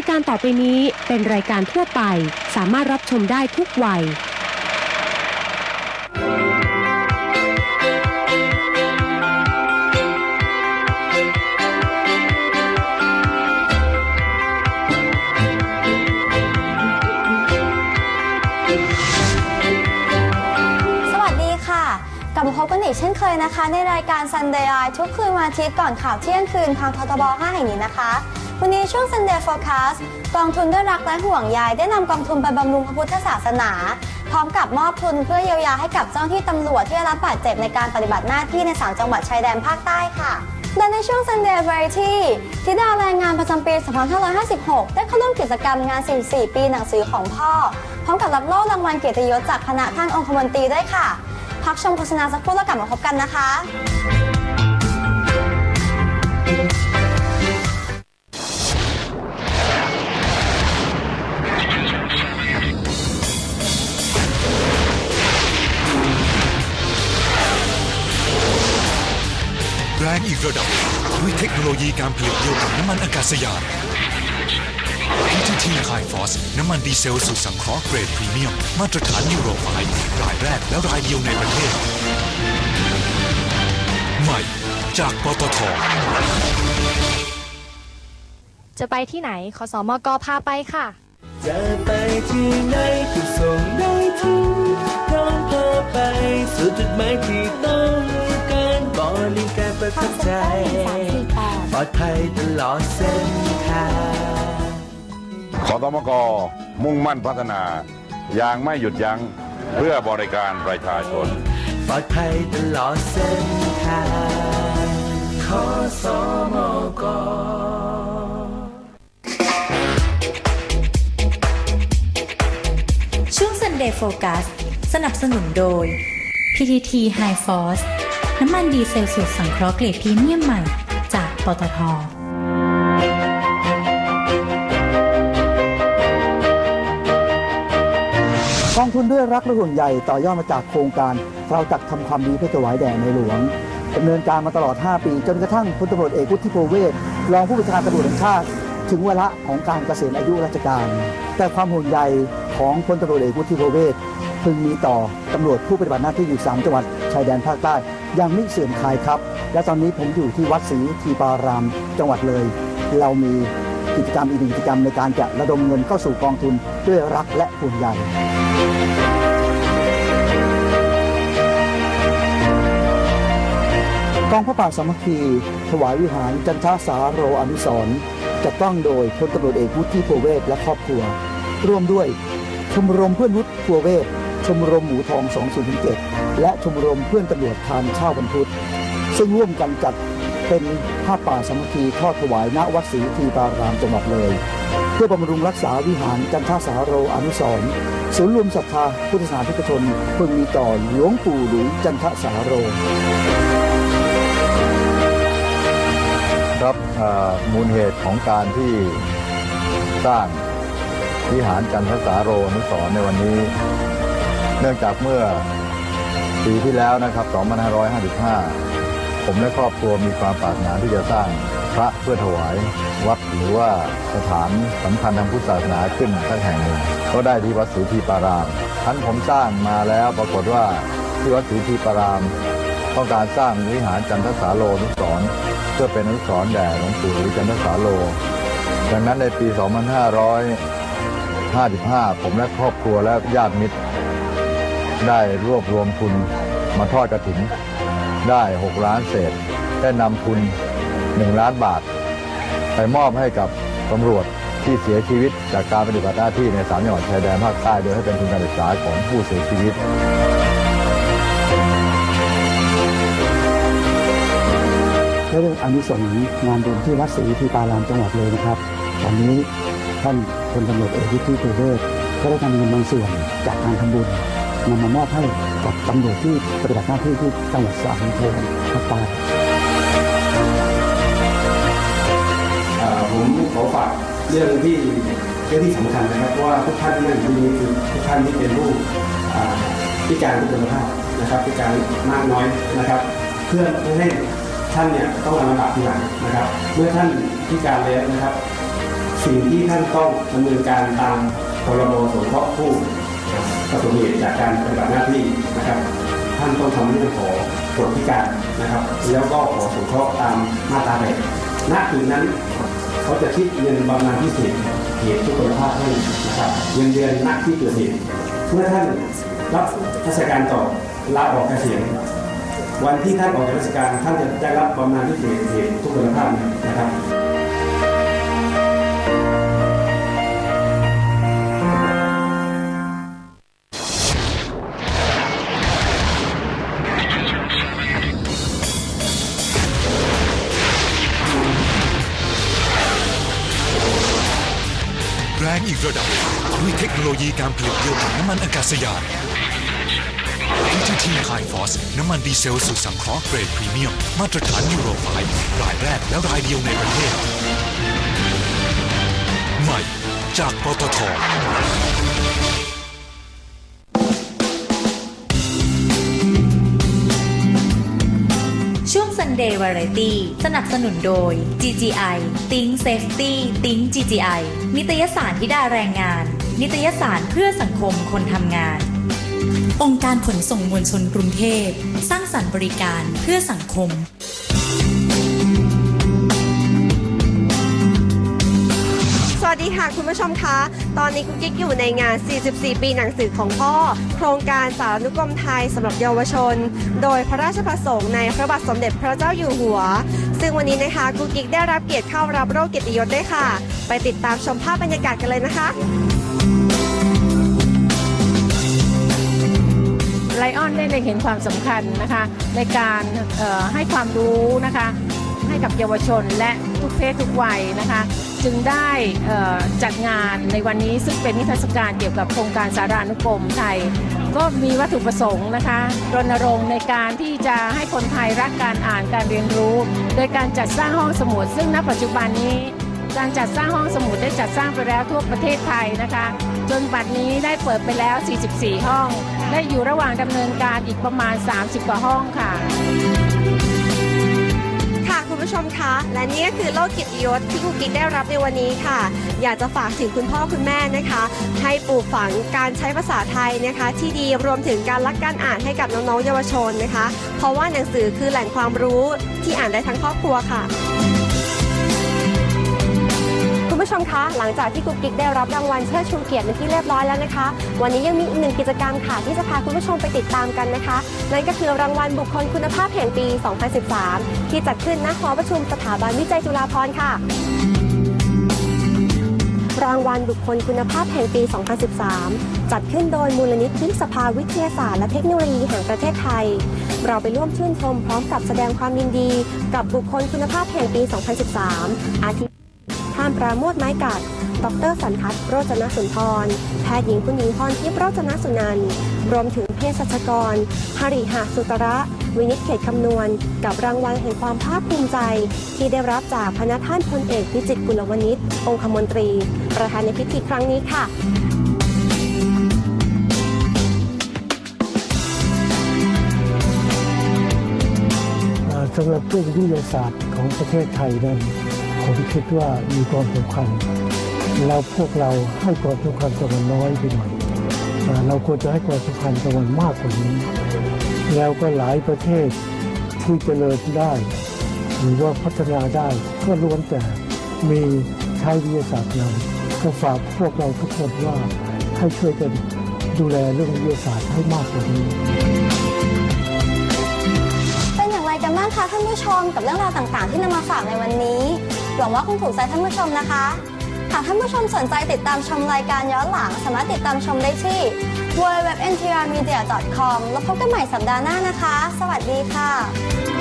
ายการต่อไปนี้เป็นรายการทั่วไป สามารถรับชมได้ทุกวัย สวัสดีค่ะ กลับมาพบกันอีกเช่นเคยนะคะ ในรายการ Sunday Eye ทุกคืนวันอาทิตย์ก่อนข่าวเที่ยงคืนทางททบ 5 แห่งนี้นะคะ วันนี้ช่วง Sunday Forecast กองทุนด้วยรักและห่วงใยได้นำกองทุนไปบำรุงพระพุทธศาสนา พร้อมกับมอบทุนเพื่อเยียวยาให้กับเจ้าหน้าที่ตำรวจที่ได้รับบาดเจ็บในการปฏิบัติหน้าที่ใน3จังหวัดชายแดนภาคใต้ค่ะและในช่วง Sunday Variety ที่ดาวแรงงานประจำปี 2556 ได้เข้าร่วมกิจกรรมงาน44ปีหนังสือของพ่อ พร้อมกับรับโล่รางวัลเกียรติยศจากคณะท่านองคมนตรีด้วยค่ะ พักชมโฆษณาสักครู่แล้วกลับมาพบกันนะคะ แรงอีกระดับ ด้วยเทคโนโลยีการผลิตเดียวกับน้ำมันอากาศยาน PTT High Force น้ำมันดีเซลสูตรสังเคราะห์เกรดพรีเมียม มาตรฐานยูโร5รายแรกและรายเดียวในประเทศ ใหม่จากปตทจะไปที่ไหนขอสอมกพาไปค่ะ จะไปที่ไหนก็ส่งได้ถึงพร้อมพาไป สู่จุดหมายที่ต้อง การบริการประทับใจ ปลอดภัยตลอดเส้นทางขอตมกมุ่งมั่นพัฒนา อย่างไม่หยุดยั้งเพื่อบริการประชาชน ปลอดภัยตลอดเส้นทางขอสมกช่วง Sunday Focus สนับสนุนโดย PTT High Force น้ำมันดีเซลสูตรสังเคราะห์เกรดพรีเมียมใหม่ จากปตทกองทุนด้วยรักและห่วงใยต่อยอดมาจากโครงการ เราจักทำความดีเพื่อถวายแด่ในหลวงดำเนินการมาตลอด 5 ปี จนกระทั่งพลตำรวจเอกวุฒิโพเวศรองผู้บัญชาการตำรวจแห่งชาติ ถึงเวลาของการเกษียณอายุราชการ แต่ความห่วงใยของพลตำรวจเอกวุฒิโพเวศพึงมีต่อตำรวจผู้ปฏิบัติหน้าที่อยู่ 3 จังหวัดชายแดนภาคใต้ ยังไม่เสื่อมคลายครับ และตอนนี้ผมอยู่ที่วัดศรีทีปาราม จังหวัดเลย เรามีกิจกรรมอีกหนึ่งกิจกรรมในการจะระดมเงินเข้าสู่กองทุนด้วยรักและห่วงใยกองพระป่าสามัคคีถวายวิหารจันทาสาโรอนุสรจัดตั้งโดยพลตำรวจเอกวุฒิโพเวศและครอบครัว ร่วมด้วยชมรมเพื่อนวุฒิพัวเวศชมรมหมูทอง 2007 และชมรมเพื่อนตำรวจทานข้าวบรรพุธซึ่งร่วมกันจัดเป็นผ้าป่าสามัคคีทอดถวายณวัดศรีทีปารามจังหวัดเลย เพื่อบำรุงรักษาวิหารจันทสาโรอนุสร์ศูนย์รวมศรัทธาพุทธศาสนิกชนพึงมีต่อหลวงปู่หลุยจันทสาโรครับมูลเหตุของการที่สร้างวิหารจันทสาโรอนุสร์ในวันนี้ เนื่องจากเมื่อ ปีที่แล้วนะครับ 2555 ผมและครอบครัวมีความปรารถนาที่จะสร้างพระเพื่อถวายวัดหรือว่าสถานสำคัญทางพุทธศาสนาขึ้นสักแห่งหนึ่งก็ได้ที่วัดสุธีปารามท่านผมสร้างมาแล้วปรากฏว่าที่วัดสุธีปาราม ต้องการสร้างวิหารจันทสาโลอนุสรเพื่อเป็นอนุสรแด่หลวงปู่หรือจันทสาโล ดังนั้นในปี 2555 ผมและครอบครัวและญาติมิตร ได้รวบรวมทุนมาทอดกระถิ่นได้ 6 ล้านเศษ ได้นำทุน 1 ล้านบาท ไปมอบให้กับตำรวจที่เสียชีวิตจากการปฏิบัติหน้าที่ในสามจังหวัดชายแดนภาคใต้โดยให้เป็นทุนการศึกษาของผู้เสียชีวิตและเรื่องอานิสงส์งานบุญที่วัดศรีทีปารามจังหวัดเลยนะครับ ตอนนี้ท่านพลตำรวจเอกวุฒิภูเวศก็ได้นำเงินบางส่วนจากการทำบุญ นำมามอบให้กับตำรวจที่ปฏิบัติหน้าที่ที่จังหวัดสระบุรีภาคใต้ผมขอฝากเรื่องที่เรื่องที่สำคัญนะครับว่าทุกท่านที่นั่งอยู่ที่นี้คือทุกท่านที่เป็นผู้อ่าพิการทุกคนภาพนะครับพิการมากน้อยนะครับ เพื่อไม่ให้ท่านเนี่ยต้องลำบากทีหลังนะครับ เมื่อท่านพิการแล้วนะครับ สิ่งที่ท่านต้องดำเนินการตามพรบสงเคราะห์ผู้ ประสบเหตุจากการปฏิบัติหน้าที่นะครับ ท่านต้องทำเรื่องของกฎพิการนะครับ แล้วก็ขอสงเคราะห์ตามมาตราแปดณจุดนั้นเขาจะคิดเงินบำนาญพิเศษเหตุทุกขลภาพให้นะครับเงินเดือนนักที่เกิดเหตุเมื่อท่านรับราชการต่อลาออกเกษียณวันที่ท่านออกจากราชการท่านจะได้รับบำนาญพิเศษเหตุทุกขลภาพนะครับ ระดับด้วยเทคโนโลยีการผลิตเดียวกับน้ำมันอากาศยาน NTT High Force น้ำมันดีเซลสูตรสังเคราะห์เกรดพรีเมียม มาตรฐานยูโรไฟรายแรกและรายเดียวในประเทศ ใหม่จากปตท ช่วง Sunday Variety สนับสนุนโดย GGI Think Safety Think GGI นิตยสารธิดาแรงงาน นิตยสารเพื่อสังคมคนทำงาน องค์การขนส่งมวลชนกรุงเทพ สร้างสรรค์บริการเพื่อสังคม ดีค่ะคุณผู้ชมคะ ตอนนี้กุ๊กกิ๊กอยู่ในงาน 44 ปีหนังสือของพ่อ โครงการสารานุกรมไทยสำหรับเยาวชน โดยพระราชประสงค์ในพระบาทสมเด็จพระเจ้าอยู่หัว ซึ่งวันนี้นะคะกุ๊กกิ๊กได้รับเกียรติเข้ารับโรคเกียรติยศด้วยค่ะ ไปติดตามชมภาพบรรยากาศกันเลยนะคะไลออนได้เล็งเห็นความสำคัญนะคะในการให้ความรู้นะคะให้กับเยาวชนและทุกเพศทุกวัยนะคะ จึงได้จัดงานในวันนี้ซึ่งเป็นนิทรรศการเกี่ยวกับโครงการสารานุกรมไทย ก็มีวัตถุประสงค์นะคะรณรงค์ในการที่จะให้คนไทยรักการอ่านการเรียนรู้ โดยการจัดสร้างห้องสมุด ซึ่งณปัจจุบันนี้ การจัดสร้างห้องสมุดได้จัดสร้างไปแล้วทั่วประเทศไทยนะคะ จนบัดนี้ได้เปิดไปแล้ว 44 ห้อง และอยู่ระหว่างดำเนินการอีกประมาณ 30 กว่าห้องค่ะ และนี่ก็คือโลกกียรติยศที่กุ๊กกิ๊กได้รับในวันนี้ค่ะ อยากจะฝากถึงคุณพ่อคุณแม่นะคะ ให้ปลูกฝังการใช้ภาษาไทยนะคะ ที่ดีรวมถึงการรักการอ่านให้กับน้องๆเยาวชนนะคะ เพราะว่าหนังสือคือแหล่งความรู้ที่อ่านได้ทั้งครอบครัวค่ะ คุณผู้ชมคะ หลังจากที่กุ๊กกิ๊กได้รับรางวัลเชิดชูเกียรติเป็นที่เรียบร้อยแล้วนะคะ วันนี้ยังมีอีกหนึ่งกิจกรรมค่ะที่จะพาคุณผู้ชมไปติดตามกันนะคะ นั่นก็คือรางวัลบุคคลคุณภาพแห่งปี 2013 ที่จัดขึ้นณหอประชุมสถาบันวิจัยจุฬาภรณ์ค่ะรางวัลบุคคลคุณภาพแห่งปี 2013 จัดขึ้นโดยมูลนิธิสภาวิทยาศาสตร์และเทคโนโลยีแห่งประเทศไทย เราไปร่วมชื่นชมพร้อมกับแสดงความยินดี กับบุคคลคุณภาพแห่งปี 2013 อาทิานปราโมทไม้กัด ดรสันทัศน์โรจนสุนทร แพทย์หญิงคุณหญิงพรทิพย์โรจนสุนันรวมถึงเภสัชกรหริหาสุตระ วินิจเขตคำนวณ กับรางวัลแห่งความภาคภูมิใจ ที่ได้รับจากพระท่านพลเอกพิจิตรกุลวณิชองคมนตรี ประธานในพิธีครั้งนี้ค่ะสำหรับเรื่องวิทยาศาสตร์ของประเทศไทยนั้น ผมคิดว่ามีความสำคัญเราพวกเราให้ความสำคัญกับมันน้อยไปหน่อยเอ่อเราควรจะให้ความสำคัญกับมันมากกว่านี้ แล้วก็หลายประเทศที่เจริญได้ หรือว่าพัฒนาได้ก็ล้วนแต่มีใช้วิทยาศาสตร์นำก็ฝากพวกเราทุกคนว่าให้ช่วยกันดูแลเรื่องวิทยาศาสตร์ให้มากกว่านี้เป็นอย่างไรกันบ้างคะท่านผู้ชมกับเรื่องราวต่างๆ ที่นำมาฝากในวันนี้ หวังว่าคงถูกใจท่านผู้ชมนะคะ หากท่านผู้ชมสนใจติดตามชมรายการย้อนหลัง สามารถติดตามชมได้ที่ www.ntrmedia.com แล้วพบกันใหม่สัปดาห์หน้านะคะ สวัสดีค่ะ